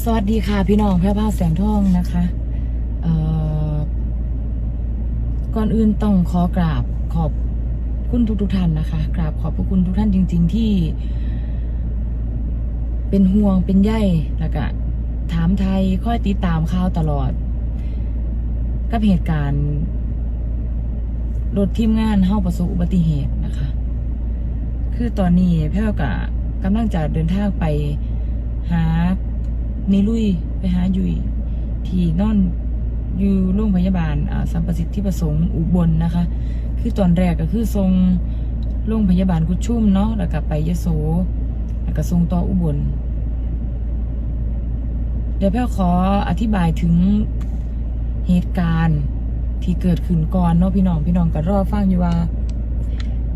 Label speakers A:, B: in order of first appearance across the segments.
A: สวัสดีค่ะพี่น้องแพร่ภาแสงทองนะคะก่อนอื่นต้องขอกราบขอบคุณทุกทุกท่านนะคะ กราบขอบพระคุณทุกท่านจริง ๆ ที่ เป็นห่วงเป็นใยแล้วก็ถามไทยค่อยติดตามข่าวตลอด กับเหตุการณ์รถทีมงานเข้าประสบอุบัติเหตุนะคะ คือตอนนี้แพร่กะกำลังจะเดินทางไปหา นิลุยไปหายุยที่นอนอยู่โรงพยาบาลอ่าสัมประสิทธิประสงค์อุบลนนะคะ คือตอนแรกก็คือทรงโรงพยาบาลกุชุ่มเนาะแล้วก็ไปยโสแล้วก็ทรงต่ออุบล เดี๋ยวแพ่ขออธิบายถึงเหตุการณ์ที่เกิดขึ้นก่อนเนาะพี่น้องพี่น้องก็รอฟังอยู่ว่า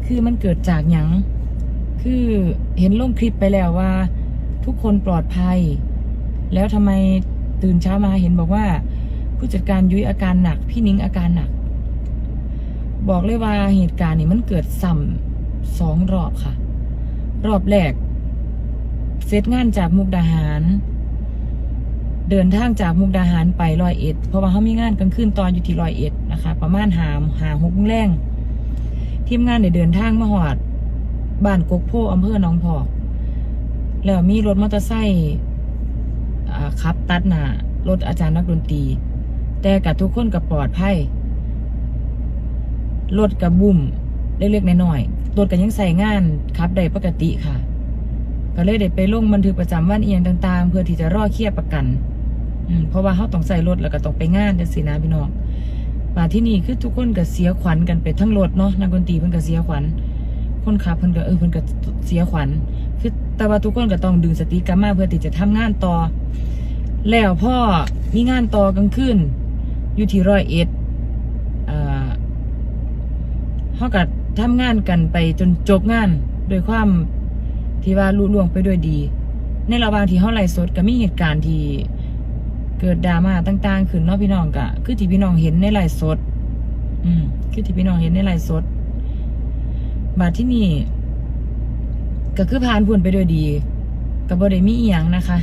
A: คือมันเกิดจากหยังคือเห็นลงคลิปไปแล้วว่า ทุกคนปลอดภัย แล้วทำไมตื่นเช้ามาเห็นบอกว่า ผู้จัดการยุ้ยอาการหนัก พี่นิ้งอาการหนัก บอกเลยว่าเหตุการณ์นี้มันเกิดซ้ำสองรอบค่ะ รอบแรกเสร็จงานจากมุกดาหาร เดินทางจากมุกดาหารไปรอยเอ็ด เพราะว่าเขามีงานกลางคืนตอนอยู่ที่รอยเอ็ดนะคะ ประมาณหามหาหกโมงแรงทีมงานได้เดินทางมาหอดบ้านกกโพอำเภอหนองพอกแล้วมีรถมอเตอร์ไซค์ ขับตัดหน้ารถอาจารย์นักดนตรี แต่กับทุกคนกับปลอดภัยรถกับบุ่มเล็กๆน้อยๆรถก็ยังใส่งานขับได้ปกติค่ะ ก็เลยได้ไปลงบันทึกประจำวันเอียงต่าง ๆ เพื่อที่จะรอเคลียร์ประกัน อืมเพราะว่าเขาต้องใส่รถแล้วก็ต้องไปงานจังสินะพี่น้องมาที่นี่คือทุกคนก็เสียขวัญกันไปทั้งรถเนาะนักดนตรีเพิ่นก็เสียขวัญ คนขับเพิ่นก็เออเพิ่นก็เสียขวัญ คือแต่ว่าทุกคนก็ต้องดึงสติกลับมาเพื่อที่จะทำงานต่อ แล้วพ่อมีงานต่อกลางคืนอยู่ที่ร้อยเอ็ดอ่าเขาก็ทำงานกันไปจนจบงานโดยความที่ว่าลุล่วงไปด้วยดี ในระหว่างที่เขาไล่สดก็มีเหตุการณ์ที่เกิดดราม่าต่าง ๆ ขึ้นเนาะพี่น้องกะคือที่พี่น้องเห็นในไลฟ์สด อืมคือที่พี่น้องเห็นในไลฟ์สด บาดที่นี่ก็คือผ่านพ้นไปด้วยดีก็บ่ได้มีอีหยังนะคะ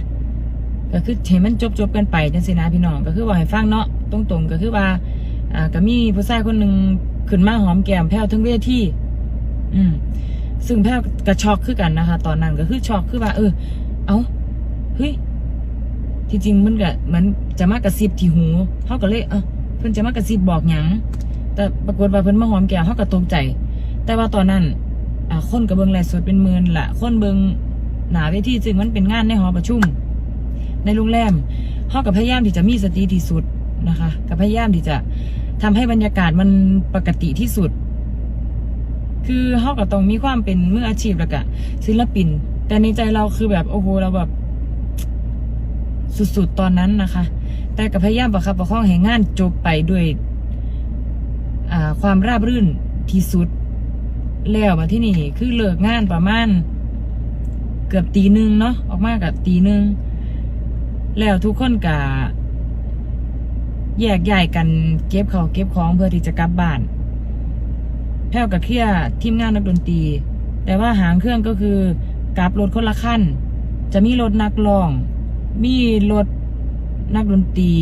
A: ก็คือเห็นมันจบจบๆกันไปจังสินะพี่น้องก็คือว่าให้ฟังเนาะตรงๆ ก็คือว่า อ่าก็มีผู้ชายคนหนึ่งขึ้นมาหอมแก้มแพ้วทั้งเวทีอืม ซึ่งแพ้วก็ช็อกคือกันนะคะ ตอนนั้นก็คือช็อกคือว่า เออ เอ้าเฮ้ยที่จริงมันก็มือนจะมากระซิบที่หูเขาก็เลยเออเพิ่นจะมากระซิบบอกหยังแต่ปรากฏว่าเพิ่นมาหอมแก้มเขาก็ตกใจ แต่ว่าตอนนั้นคนกับเบิงไลฟ์สดเป็นหมื่นละคนเบิงหนาเวทีซึ่งมันเป็นงานในหอประชุม ในโรงแรมเขากับพยายามที่จะมีสติที่สุดนะคะกับพยายามที่จะทำให้บรรยากาศมันปกติที่สุด คือเขาก็ต้องมีความเป็นมืออาชีพแล้วก็ศิลปิน แต่ในใจเราคือแบบโอ้โหเราแบบสุดๆตอนนั้นนะคะ แต่กับพยายามประคับประคองให้งานจบไปด้วยความราบรื่นที่สุด แล้วมาที่นี่คือเลิกงานประมาณเกือบตีหนึ่งเนาะออกมากับตีหนึ่งแล้วทุกคนกะแยกย้ายกันเก็บเของเก็บของเพื่อที่จะกลับบ้าน แพ้วกับเคลียทีมงานนักดนตรี แต่ว่าหางเครื่องก็คือกลับรถคนละขั้น จะมีรถนักร้อง มีรถนักดนตรี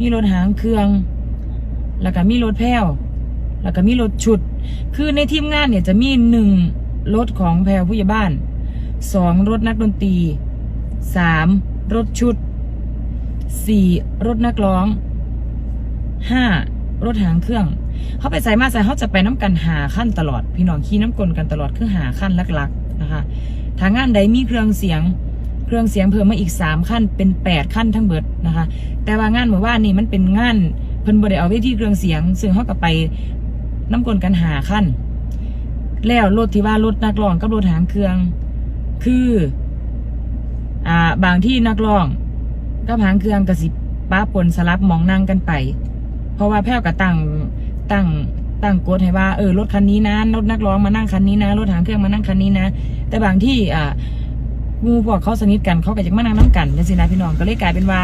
A: มีรถหางเครื่อง แล้วก็มีรถแพ้วแล้วก็มีรถชุด คือในทีมงานเนี่ยจะมีหนึ่งรถของแพรผู้ใหญ่บ้านสองรถนักดนตรีสามรถชุดสี่รถนักร้องห้ารถหางเครื่อง เขาไปใส่มาใส่เขาจะไปน้ำกันหาขั้นตลอด พี่น้องขี่น้ำกลนกันตลอดคือหาขั้นลักๆนะคะทางงานใดมีเครื่องเสียงเครื่องเสียงเพิ่มมาอีกสามขั้นเป็นแปดขั้นทั้งเบิดนะคะ แต่ว่างานเมื่อวานนี้มันเป็นงานเพิ่นบ่ได้เอาเวทีเครื่องเสียง ซึ่งเขาก็ไป น้ำกลกันหาขั้น แล้วรถที่ว่ารถนักร้องกับรถหางเครื่อง คือ อ่า บางที่นักร้องกับหางเครื่องกระสิบป้าปนสลับมองนั่งกันไป เพราะว่าแพ้วกับตั้งตั้งตั้งกฎให้ว่าเออรถคันนี้นะรถนักร้องมานั่งคันนี้นะรถหางเครื่องมานั่งคันนี้นะ แต่บางที่อ่ามูพวกเขาสนิทกันเขาก็จะมานั่งน้ำกันจังสินะพี่น้องก็เลยกลายเป็นว่า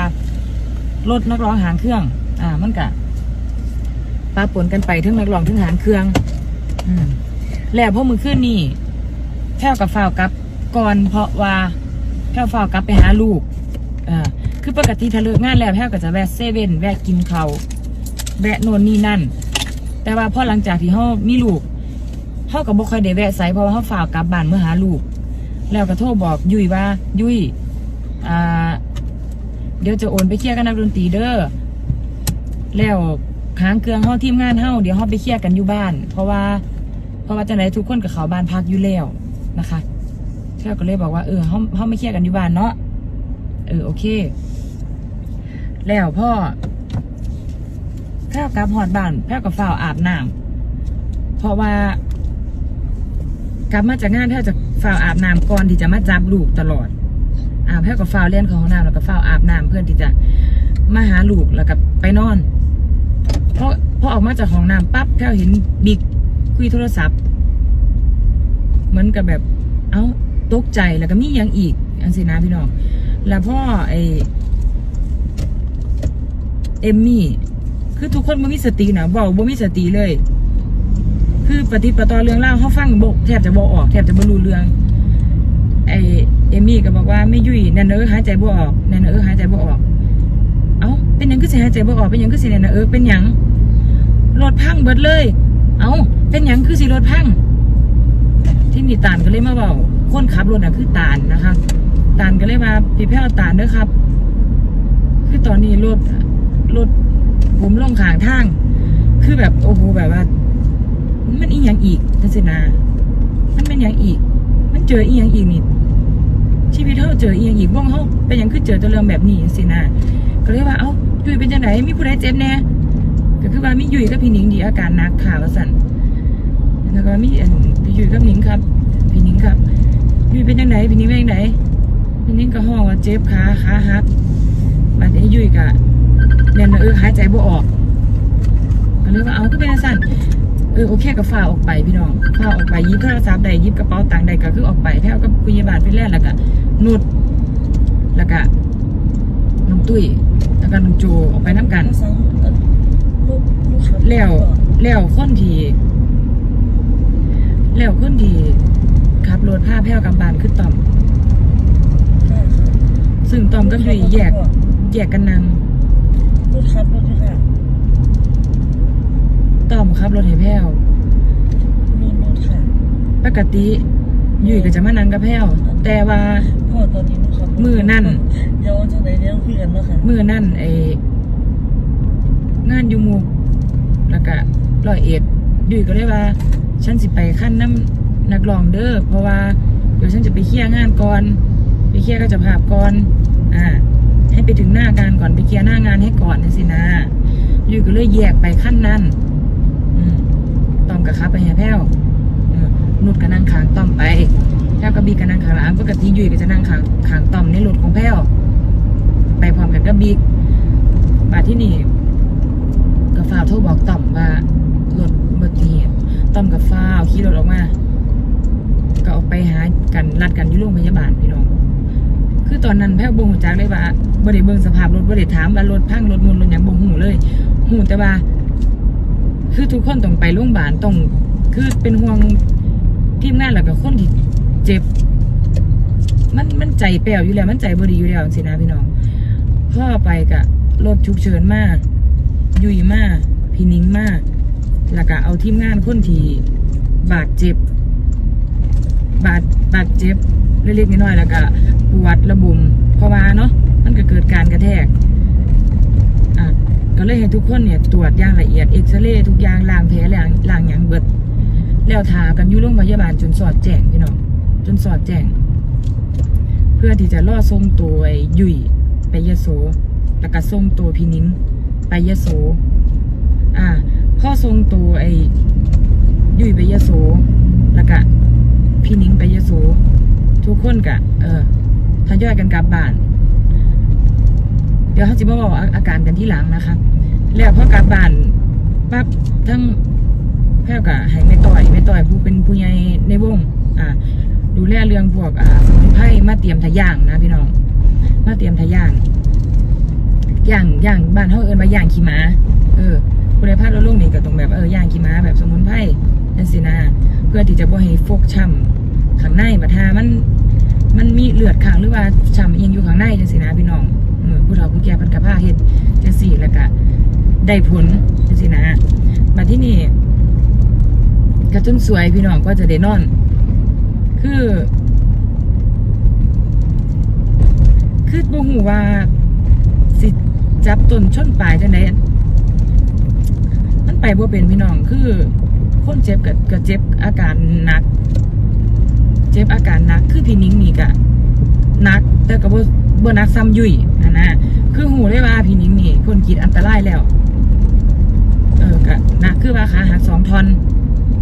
A: รถนักร้องหางเครื่อง อ่ามันกะ ปาปนกันไปทั้งนักร้องทั้งหางเครื่อง อืมแล้วพอมือขึ้นนี่แพ้วกับฝ้าวกลับก่อนเพราะว่าแพ้วฝ้าวกลับไปหาลูกเอ่าคือปกติถ้าเลิกงานแล้วแพรก็จะแวะเซเว่นแวะกินเขาวแวะโน่นนี่นั่น แต่ว่าพอหลังจากที่เฮามีลูกเฮาก็บ่ค่อยได้แวะไสเพราะว่าเฮาฝากกลับบ้านเมื่อหาลูก แล้วก็โทรบอกยุ้ยว่ายุ้ยอ่า เดี๋ยวจะโอนไปเคลียร์กันนักดนตรีเด้อแล้ว ค้างเครื่องเฮาทีมงานเฮาเดี๋ยวเฮาไปเคลียร์กันอยู่บ้าน เพราะว่า เพราะว่าจังไดทุกคนกับเขาบ้านพักอยู่แล้วนะคะเชื่อก็เลยบอกว่าเออเฮาเฮาไม่เคลียร์กันอยู่บ้านเนาะเออโอเค แล้วพ่อแพ้วกับหอดบ้านแพ้วกับฝ้าวอาบน้ำเพราะว่ากลับมาจากงานแพ้วจะฝ้าวอาบน้ำก่อนที่จะมาจับลูกตลอดอาบแพ้วกับฝ้าวเล่นของห้องน้ำแล้วก็ฝ้าวอาบน้ำเพื่อนที่จะมาหาลูกแล้วก็ไปนอน พอพอออกมาจากห้องน้ำปั๊บแพ้วเห็นบิ๊กคุยโทรศัพท์ เหมือนกับแบบ เอ้าตกใจแล้วก็มีอย่างอีกอันสินะพี่น้อง แล้วพ่อไอเอมมี่ คือทุกคนบ่มีสตินะบอกบ่มีสติเลย คือปฏิปต่อเรื่องเล่าเขาฟังบกแทบจะบอออกแทบจะบ่รู้เรื่อง ไอเอมมี่ก็บอกว่าไม่ยุ่ยแนนเนอหายใจบ่ออกแนนเนอหายใจบ่ออก เอ้าเป็นยังคือสิหายใจบ่ออกเป็นยังคือสิแนนเนอเป็นยัง รถพังเบิดเลย เอ้าเป็นหยังคือสิรถพัง ที่นี่ตาลก็เลยมาบอกคนขับรถน่ะคือตาลนะคะ ตาลก็เลยมาพี่แพ้วตาลเด้อครับ คือตอนนี้รถรถผมลงขางทาง คือแบบโอ้โหแบบว่า มันอีหยังอีกทัศนา มันเป็นหยังอีก มันเจออีหยังอีกนี่ชีวิตเขาเจออีหยังอีกบ้องเขาเป็นหยังคือเจอตัวเรื่องแบบนี้สินะก็เลยว่าเอ้ายุยเป็นจังไหนมีผู้ใดเจ็บแน่ ก็คือว่ามียุยกับพี่หนิงดีอาการนักข่าวสั่นแล้วก็มีอันพี่ยุยกับหนิงครับ พี่หนิงครับยุยเป็นจังไหนพี่หนิงเป็นจังไหนพี่หนิงก็ห้องว่าเจ็บขาขาหักบัดนี้ยุยก็เนี่ยนเออหายใจบ่ออกก็เลยว่าเอาก็เป็นสั่นเออโอเคก็ฝ่าออกไปพี่น้องฝ่าออกไปยิบโทรศัพท์ใดยิบกระเป๋าตังค์ใดก็คือออกไปแถวกับพยาบาลไปแล่แล้วก็นุดแล้วก็น้องตุ้ยแล้วก็น้องโจออกไปน้ำกัน แล้วแล้วคนที่แล้วคนที่ขับรถพาแพ้วกำบานคือต่อม
B: ได้ค่ะ
A: ซึ่งต่อมกับยุยแยกแยกกันนั่ง
B: ลูกค้ารถด้วยค่ะ
A: ต่อมขับรถให้แพ้ว
B: นู่นนู่นค่ะ
A: ปกติยุยก็จะมานั่งกับแพ้วแต่ว่า
B: พ่อตอนนี้ลูกค้ารถ
A: มือนั่น
B: เดี๋ยวจังไหนเดี๋ยวคุยกันเนาะค่ะ
A: มื่อนั่นไอ งานอยูหมูกแล้วก็ร้อยเอ็ดดุยก็เลยว่า ฉันสิไปขั้นน้ำนักรองเด้อเพราะว่าเดี๋ยวฉันจะไปเคลียร์งานก่อน ไปเคลียร์ก็จะภาพก่อนอ่าให้ไปถึงหน้างานก่อนไปเคลียร์หน้างานให้ก่อนนี่สินะยุยก็เลยแยกไปขั้นนั้นอืมต้อมกับขับไปแห่แพ้วนุดก็นั่งขางต้อมไปแพ้วกับบีก็นั่งขางหลังปกติยุยก็จะนั่งขางขางต้อมในรถของแพ้วไปพร้อมกันกับบิ๊กมาที่นี่ ก็ฟ้าวโทรบอกต่อมว่ารถอุบัติเหตุต่อมกับฟ้าวขี่รถออกมา ก็ออกไปหากันรัดกันอยู่โรงพยาบาลพี่น้อง คือตอนนั้นแพทย์บ่งจักเลยว่าบ่ได้เบิงสภาพรถบ่ได้ถามว่ารถพังรถมุนรถหยังบ่ฮู้เลยฮู้แต่ว่า คือทุกคนต้องไปโรงพยาบาลต้องคือเป็นห่วงทีมงานแล้วก็คนที่เจ็บ มันมันใจแป้วอยู่แล้วมันใจบ่ดีอยู่แล้วสินะพี่น้องพ่อไปกะรถฉุกเฉินมาก ยุยมากพี่นิ้งมาก แล้วก็เอาทีมงานคนที่บาดเจ็บ บาดบาดเจ็บเล็กๆน้อยๆแล้วก็ปวดระบุมเพราะว่าเนาะมันก็เกิดการกระแทกอะก็เลยให้ทุกคนเนี่ยตรวจอย่างละเอียดเอ็กซเรย์ทุกอย่างล้างแผลล้างล้างอย่างเบิด แล้วทากันอยู่โรงพยาบาลจนสอดแจ้งพี่น้องจนสอดแจ้งเพื่อที่จะล่อส่งตัวยุยไปยโสแล้วก็ส่งตัวพี่นิ้ง ไปยโส อ่าพ่อส่งตัวไอ้ยุยไปยโส แล้วก็พี่นิ้งไปยโส ทุกคนกะเออทยอยกันกลับบ้าน เดี๋ยวเขาจะมาบอกอาการกันที่หลังนะคะ แล้วพอกลับบ้านปั๊บทั้งแพร่กะให้ไม่ต่อยไม่ต่อยผู้เป็นผู้ใหญ่ในวง อ่าดูแลเรื่องพวกอ่าสมุนไพรมาเตรียมทะย่างนะพี่น้อง มาเตรียมทะย่าง อย่างอย่างบ้านเขาเอินมาอย่างขี้ม้า เออคุณภาพเราลงนี่ก็ต้องแบบเออย่างขี้ม้าแบบสมุนไพรนั่นสินะเพื่อที่จะบ่ให้ฟกช้ำข้างในบัทามัน มันมีเลือดข้างหรือว่าช้ำเอียงอยู่ข้างในจังสินะพี่น้องเออผู้เฒ่าผู้แก่พิ่นก็พาเฮ็ดจังซี่แล้วก็ได้ผลจังซี่นะมาที่นี่ก็จนสวยพี่น้องก็จะได้นอน คือ คือบ่ฮู้ว่า จับต้นชนปลายจังไดมันไปบ่เป็นพี่น้องคือคนเจ็บก็ก็เจ็บอาการหนัก เจ็บอาการหนักคือพี่นิ้งนี่ก็หนัก แต่ก็บ่บ่หนักซ้ำยุ่ยนะนะคือหูได้ว่าพี่นิ้งนี่พ้นขีดอันตรายแล้ว เออก็หนักคือว่าขาหักสองทอน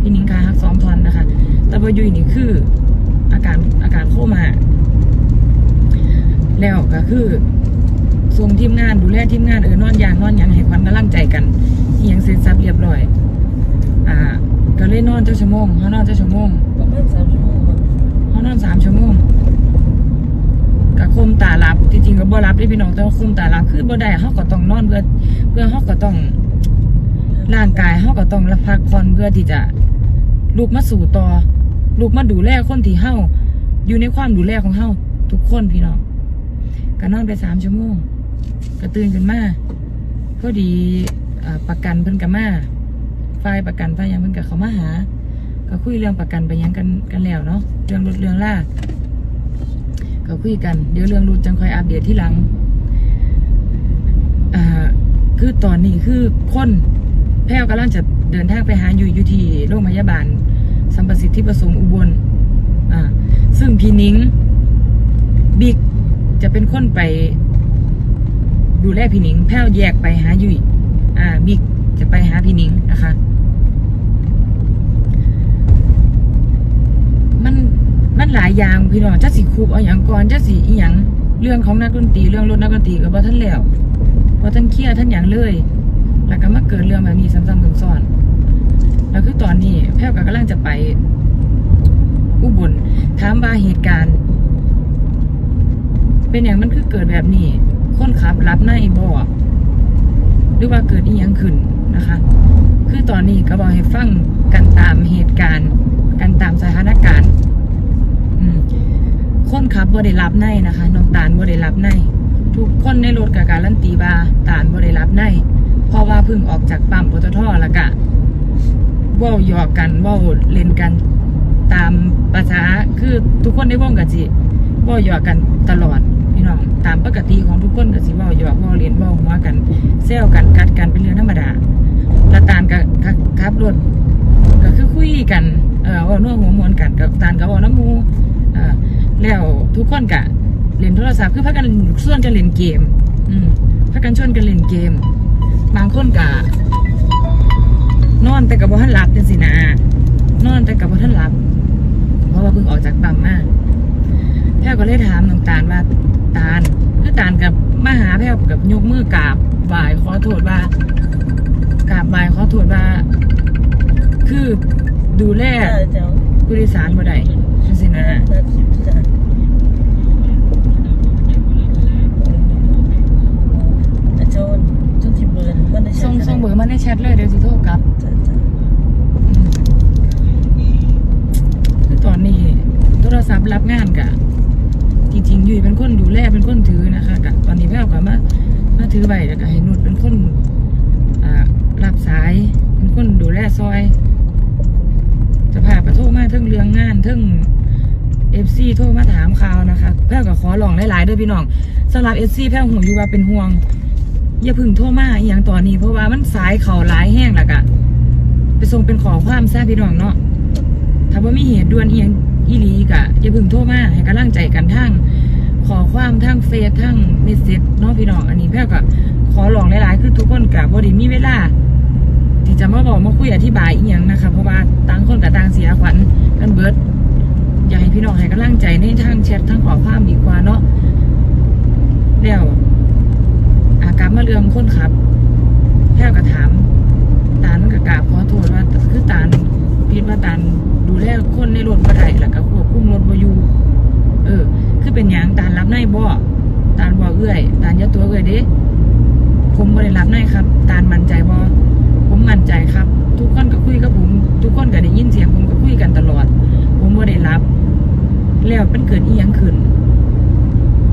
A: พี่นิ้งขาหักสองทอนนะคะ แต่ว่ยุ่ยนี่คือ อาการอาการโคม่าแล้วก็คือ ส่งทีมงานดูแลทีมงานเออนอนอย่างนอนอย่างให้ความกำลังใจกันอิหยังเสร็จสับเรียบร้อย อ่า ก็เลยนอนเจ้าชั่วโมงเขานอนเจ้าชั่วโมง
B: ประมาณสามชั่วโมงครับ
A: เขานอนสามชั่วโมงกับคุมตาหลับจริงๆก็บ่หลับได้พี่น้องแต่ว่าคุมตาหลับคือบ่ได้เขาก็ต้องนอนเพื่อ เพื่อเขาก็ต้องร่างกายเขาก็ต้องรับพักผ่อนเพื่อที่จะลุกมาสู่ต่อลุกมาดูแลคนที่เฮาอยู่ในความดูแลของเฮาทุกคนพี่น้องก็นอนไปสามชั่วโมง ก็ตื่นขึ้นมาพอดีอประกันเพิ่นก็มาฝ่ายประกันฝ่ายยังเพิ่นก็เขามาหา ก็คุยเรื่องประกันไปยังกันกันแล้วเนาะเรื่องรถเรื่องล่าก็คุยกันเดี๋ยวเรื่องรถจังคอยอัปเดตที่หลังอ่าคือตอนนี้คือคนแพรวกำลังจะเดินทางไปหาอยู่อยู่ที่โรงพยาบาลสัมประสิทธิประสงค์อุบลอ่าซึ่งพี่นิ้งบิ๊กจะเป็นคนไป ดูแลพี่นิง แพรวแยกไปหาอยู่อีกอ่าบิ๊กจะไปหาพี่นิงนะคะ มันมันหลายอย่างพี่น้องจะสิคูบเอาอย่างก่อนจะสิอีหยังเรื่องของนักดนตรีเรื่องรถนักดนตรีก็บ่ทันแล้วบ่ทันเคลียร์ทันอย่างเลย แล้วก็มาเกิดเรื่องแบบนี้ซ้ำๆซ้อนๆแล้วคือตอนนี้แพรวก็กำลังจะไปอุบลถามว่าเหตุการณ์ เป็นอย่างมันคือเกิดแบบนี้ คนขับรับในบ่หรือว่าเกิดอีหยังขึ้นนะคะ คือตอนนี้ก็บอกให้ฟังกันตามเหตุการณ์ กันตามสถานการณ์คนขับบ่ได้รับในนะคะน้องตาลบ่ได้รับใน ทุกคนในรถกับการันตีว่าตาลบ่ได้รับในเพราะว่าเพิ่งออกจากปั๊มปตทล้วก็เว้าหยอกกันว้าเล่นกันตามภาษาคือทุกคนในวงก็สิว้าหยอกกันตลอด พี่น้องตามปกติของทุกคนก็สิว้าหยอกเว้าเล่นว้าหัวกันแซวกันกัดกันเป็นเรื่องธรรมดาล้วตาลก็ขับรถก็คือคุยกันเออว่าน่วหัวมวนกันกับตานกับว่าน้ำมูเออแล้วทุกคนกะเล่นโทรศัพท์คือพักกันส่วนกันเล่นเกม อืมพักกันชวนกันเล่นเกม บางคนกะนอนแต่กับว่าท่านหลับจังสินะนอนแต่กับว่าท่านหลับ เพราะว่าเพิ่งออกจากปั๊มมา แพรวก็เลยถามน้องตาลว่าตาลคือตาลกับมาหาแพรวกับยกมือกราบไหว้ขอโทษว่ากราบไหว้ขอโทษว่า คือดูแล
B: ได้เจ้า
A: ผู้โดยสารบ่ได้จังซี่นะ
B: นาคลิปจ้ะอาจารย์จนที่เบิร์นมันได้
A: ส่งส่งเบอร์มาในแชทเลยเดี๋ยวสิโทรกลับ
B: จ้ะจ้ะ
A: อืมคือตอนนี้โทรศัพท์รับงานกะ จริงๆยุ้ยเป็นคนดูแลเป็นคนถือนะคะกะตอนนี้แพรวก็มามาถือไว้แล้วก็ให้นุชเป็นคนอ่ารับสายเป็นคนดูแลซอยจะพาไปโทรมาเทิงเรื่องงานเทิงเอฟซีโทรมาถามข่าวนะคะแพรวก็ขอลองหลายๆเด้วยพี่น้องสำหรับเอฟซีแพรวหูอยู่ว่าเป็นห่วง อย่าพึ่งโทรมาอย่างตอนนี้เพราะว่ามันสายเข่าหลายแห้งแล้วกะไปส่งเป็นขอความแซ่พี่น้องเนาะถ้าว่ามีเหตุด่วนเอียง อีหลีกะอย่าพึ่งโทรมาให้กำลังใจกันทั้งขอความทั้งเฟซทั้งเมสเซจเนาะพี่น้องอันนี้แพ่ก็ขอลองหลายๆ คือทุกคนกะบ่ได้มีเวลา ที่จะมาบอกมาคุยอธิบายอีหยังนะคะเพราะว่าต่างคนกับต่างเสียขวัญกันเบิร์ดอยากให้พี่น้องให้กำลังใจในทางแชททางขอความดีกว่าเนาะแล้วอากลับมาเรื่องคนขับแพ่ก็ถามตาลกับกราบขอโทษว่าคือตาลคิดว่าตาลดูแลคนในรถบ่ได้แล้วก็ควบคุมรถบ่อยู่เออ คือเป็นหยังตาลรับ ในบ่ตาลบ่เอื้อย ตาลย่าตัวเอื้อยเด้ผมบ่ได้รับในครับ ตาลมั่นใจบ่ผมมั่นใจครับ ทุกคนก็คุยกับผม ทุกคนก็ได้ยินเสียงผมก็คุยกันตลอด ผมบ่ได้รับ แล้วมันเกิดอีหยังขึ้น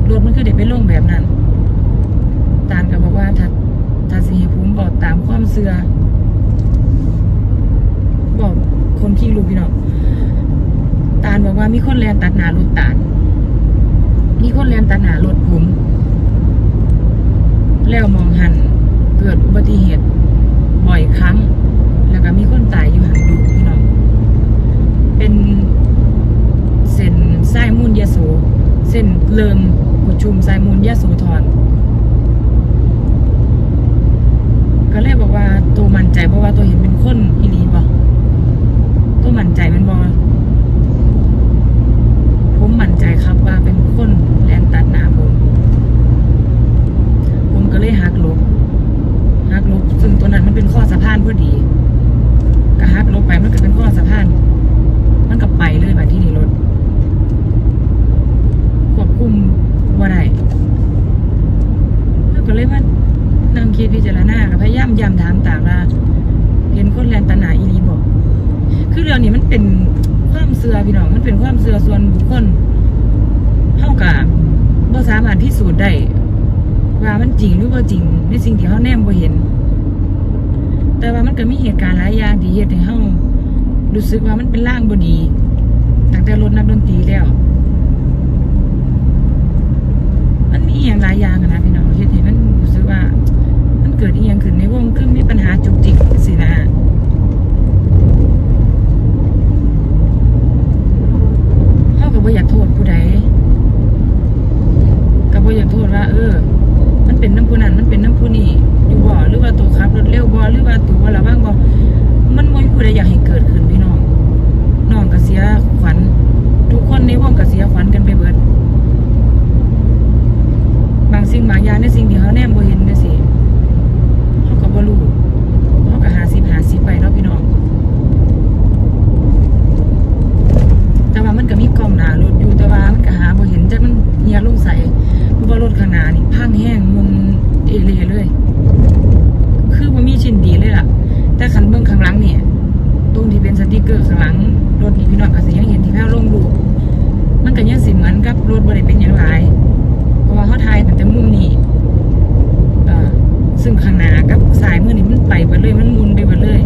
A: รถมันคือได้ไปลงแบบนั้น ตาลก็บอกว่าถ้าถ้าสิผมบอกตามความเชื่อบอกคนขี้ลูกพี่น้องตาลบอกว่ามีคนแลนตัดหน้ารถตาล มีคนแลนตัดหนารถผม แล้วมองหันเกิดอุบัติเหตุบ่อยครั้ง แล้วก็มีคนตายอยู่หันอยู่พี่น้องเป็นเส้นสายมูลยะโสเส้นเลิงกุชุมสายมูลยะโสธรก็เลยบอกว่าตัวมั่นใจเพราะว่าตัวเห็นเป็นคนอีหลีบ่ตัวมั่นใจเป็นบ่ผมมั่นใจครับว่าเป็นคนแลน ตัดหน้าผมผมก็เลยหักลบหักลบซึ่งตัวนั้นมันเป็นข้อสะพานพอดีก็หักลบไปมันก็เป็นข้อสะพาน มันก็ไปเลยแบบที่นี่รถควบคุมว่าได้แล้วก็เลยมานั่งคิดพิจารณากับพยายามย้ำถามต่างว่าเห็นคนแลนตนาอีรีบอก คือเรื่องนี้มันเป็นความเสือพี่น้อง มันเป็นความเสือส่วนบุคคลเท่ากับ บ่สามารถพิสูจน์ได้ว่ามันจริงหรือว่าจริง ในสิ่งที่เขาแนมบ่เห็น แต่ว่ามันก็มีเหตุการณ์หลายอย่างที่เฮ็ดให้เฮารู้สึกว่ามันเป็นร่างบดีตั้งแต่รถนักดนตรีแล้ว มันมีอย่างหลายอย่างนะพี่น้องเฮ็ดให้มันรู้สึกว่า มันเกิดอียังขึ้นในวงคือมีปัญหาจุกจิกสินะเฮาก็บ่อยากโทษผู้ใด บ่อยากโทษว่า เออ มันเป็นน้ำผู้นั้นมันเป็นน้ำผู้นี้อยู่บ่หรือว่าตัวขับรถเร็วบ่หรือว่าตัวว่าระวังบ่มันบ่มีผู้ใดอยากให้เกิดขึ้นพี่น้องน้องก็เสียขวัญทุกคนในวงก็เสียขวัญกันไปเบิด บางสิ่งบางอย่างในสิ่งที่เขาแนมบ่เห็นจังซี่เขาก็บ่รู้เขาก็หาสิบหาสิบไปเนาะพี่น้องแต่ว่ามันก็มีกล้องหน้ารถอยู่แต่ว่ามันก็หาบ่เห็นจักมันเหียลงใส่ ว่ารถข้างหน้านี่พังแห้งมุนเอเละเลย คือบ่มีชิ้นดีเลยล่ะ แต่คันเบิ่งข้างหลังเนี่ยตรงที่เป็นสติกเกอร์ข้างหลังรถนี่พี่น้องก็สิยังเห็นที่แพ้วลงรูปมันก็ยังสิเหมือนกับรถบ่ได้เป็นหยังหลายเพราะว่าเขาถ่ายแต่มุมนี้เออซึ่งข้างหน้ากับสายมือนี่มันไปไปเลยมันมุนไปไปเลย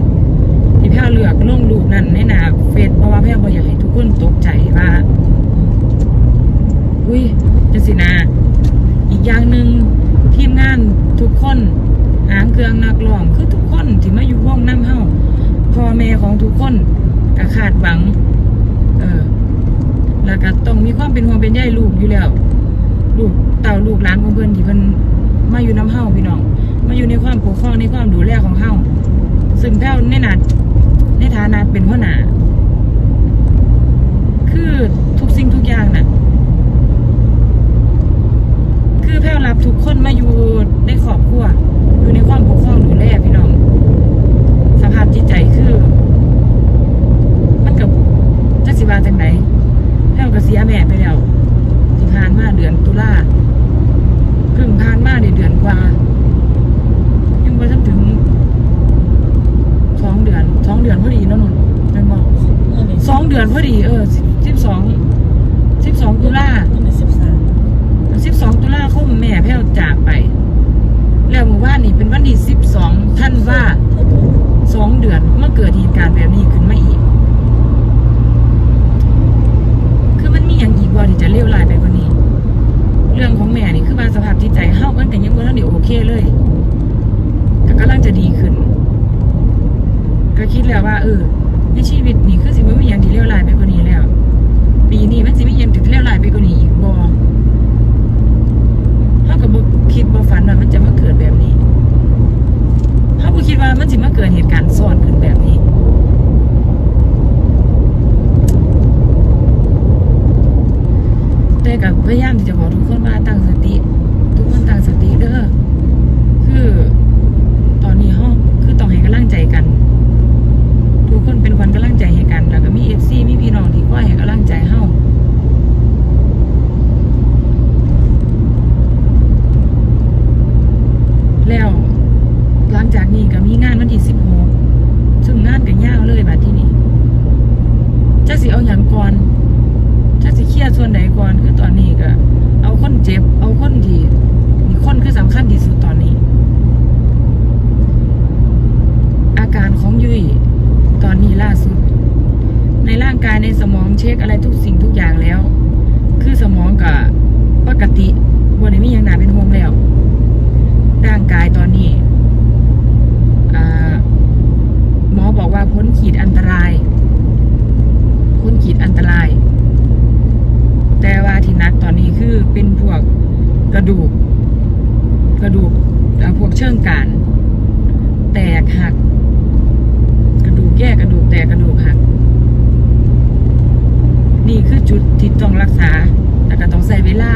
A: ที่แพ้วเลือกลงรูปนั้นในหน้าเฟซเพราะว่าแพ้วบ่อยากให้ทุกคนตกใจว่าอุ้ยจังสินะ อีกอย่างหนึ่งทีมงานทุกคนหางเครื่องนักร้องคือทุกคนที่มาอยู่วงน้ำเฮาพ่อแม่ของทุกคนก็คาดหวัง เออแล้วก็ต้องมีความเป็นห่วงเป็นใยลูกอยู่แล้ว ลูกเต่าลูกหลานของเพิ่อนที่เพิ่นมาอยู่น้ำเฮาพี่น้องมาอยู่ในความปกครองในความดูแลของเฮาซึ่งแพ้วในนาในฐานะเป็นหัวหน้าคือทุกสิ่งทุกอย่างน่ะ คือแพรรับทุกคนครอบครัว อยู่ในความปกครองดูแลพี่น้อง สภาพจิตใจคือ มันกับจักสิบาจังไหนแพ้วก็เสียแม่ไปแล้ว ที่ผ่านมาเดือนตุลาเพิ่งผ่านมาได้เดือนกว่า ยังไม่ทันถึงสองเดือนสองเดือนพอดีเนาะนนท์แม่นบอก
B: เมื่อนี้
A: สองเดือนพอดีเออสิบสองสิบสองตุลา
B: เมื่อนี้สิบสาม
A: สิบสองตุลาคมแม่แพ้วจากไป แล้วเมื่อวานนี่เป็นวันที่สิบสองท่านว่า
B: เท่าตัว
A: สองเดือนเมื่อเกิดเหตุการณ์แบบนี้ขึ้นมาอีก คือมันมีอย่างอีกว่าที่จะเลวร้ายไปกว่านี้ เรื่องของแม่นี่คือว่าสภาพจิตใจเฮามันก็ยังบ่ทันได้โอเคเลยก็กำลังจะดีขึ้น ก็คิดแล้วว่าเออในชีวิตนี่คือสิบ่มีอย่างที่เลวร้ายไปกว่านี้แล้ว ปีนี้มันสิมีอย่างที่เลวร้ายไปกว่านี้อีกบ่เฮาก็บ่คิดบ่ฝันว่ามันจะมาเกิดแบบนี้ เขาก็คิดว่ามันจะมาเกิดเหตุการณ์ซ้อนขึ้นแบบนี้ แต่กับพยายามที่จะบอกทุกคนว่าตั้งสติ ทุกคนตั้งสติเด้อคือตอนนี้ห้องคือต้องให้กำลังใจกัน ทุกคนเป็นคนกำลังใจให้กัน แล้วก็มีเอฟซีมีพี่น้องที่คอยให้กำลังใจเฮาแล้วหลังจากนี้ก็มีงานวันที่สิบหกซึ่งงานก็ยาวเลยแบบที่นี่จะสิเอาอย่างก่อนจะสิเครียดส่วนไหนก่อนคือตอนนี้ก็ เอาคนเจ็บ เอาคนที่มี คนคือสำคัญที่สุดตอนนี้ อาการของยุ้ยตอนนี้ล่าสุด ในร่างกายในสมองเช็คอะไรทุกสิ่งทุกอย่างแล้ว คือสมองกับปกติวันนี้มีอย่างหนาเป็นห่วงแล้ว ร่างกายตอนนี้อ่าหมอบอกว่าพ้นขีดอันตราย พ้นขีดอันตราย แต่ว่าที่นักต อนนี้คือเป็นพวกกระดูก กระดูกพวกเชิงกานแตกหัก กระดูกแย่กระดูกแตกกระดูกหัก นี่คือจุดที่ต้องรักษา แต่ก็ต้องใส่เวลา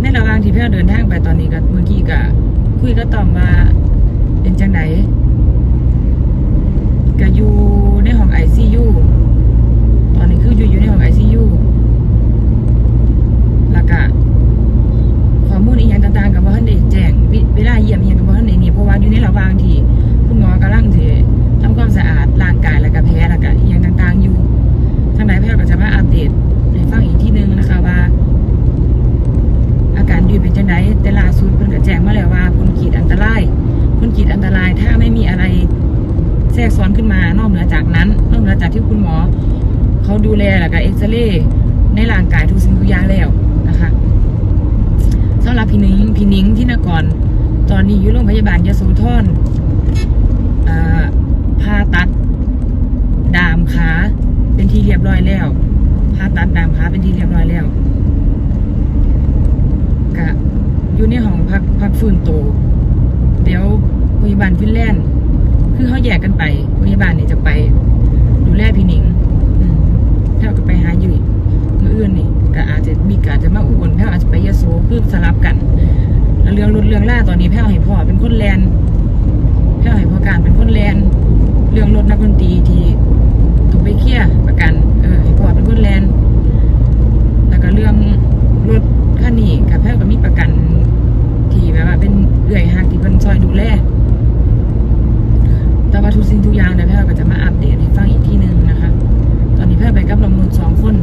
A: ในระหว่างที่เพื่อเดินทางไปตอนนี้ก็เมื่อกี้ก็คุยก็ตอบว่าเป็นจังไดก็อยู่ในห้องไอซียู ตอนนี้คืออยู่อยู่ในห้องไอซียูแล้วก็ข้อมูลอีกอย่างต่างๆกับว่าท่านได้แจ้งเวลาเยี่ยมอีกอย่างกับว่าท่านได้นี่เพราะว่าอยู่ในระหว่างที่คุณหมอกำลังถือทำความสะอาดร่างกายแล้วก็แผลแล้วก็อีกอย่างต่างๆ อยู่ทางนายแพทย์ก็จะมาอัปเดตให้ฟังอีกที่นึงนะคะว่า อาการดีเป็นจังไดแต่ล่าสุดเพิ่นก็แจ้งมาแล้วว่าพ้นขีดอันตรายพ้นขีดอันตรายถ้าไม่มีอะไรแทรกซ้อนขึ้นมานอกเหนือจากนั้นนอกเหนือจากที่คุณหมอ เขาดูแลแล้วก็เอ็กซเรย์ในร่างกายทุกสิ่งทุกอย่างแล้วนะคะสำหรับพี่นิ้งพี่นิ้งที่นครตอนนี้อยู่โรงพยาบาลยโสธรอ่าผ่าตัด ดามขาเป็นที่เรียบร้อยแล้วผ่าตัดดามขาเป็นที่เรียบร้อยแล้วกะอยู่ในห้องพักพักฟื้นตัวเดี๋ยวพยาบาลฟินแลนด์คือเขาแยกกันไปพยาบาลนี่จะไป ดูแลพี่นิง แพทย์ก็ไปหาอยู่มื่ออื่นนี่ก็อาจจะมีกาจจะมาอุบลแพทย์อาจจะไปยะโสคือสลับกันแล้วเรื่องรถเรื่องล่าตอนนี้แพทย์ให้พ่อเป็นคนแลนแพทย์ให้พ่อการเป็นคนแลนเรื่องรถนักดนตรีที่ต้องไปเคลียร์ประกัน เออให้พ่อเป็นคนแลนแล้วก็เรื่องรถคันนี้กับแพทย์ก็มีประกันที่แบบว่าเป็นเอื่อยหักที่เพิ่นซอยดูแลแต่ว่าทุกสิ่งทุกอย่างเดี๋ยวแพทย์ก็จะมาอัปเดตให้ฟังอีกทีนึงนะคะ ตอนนี้เพื่อนไปกับลำนุนสองคน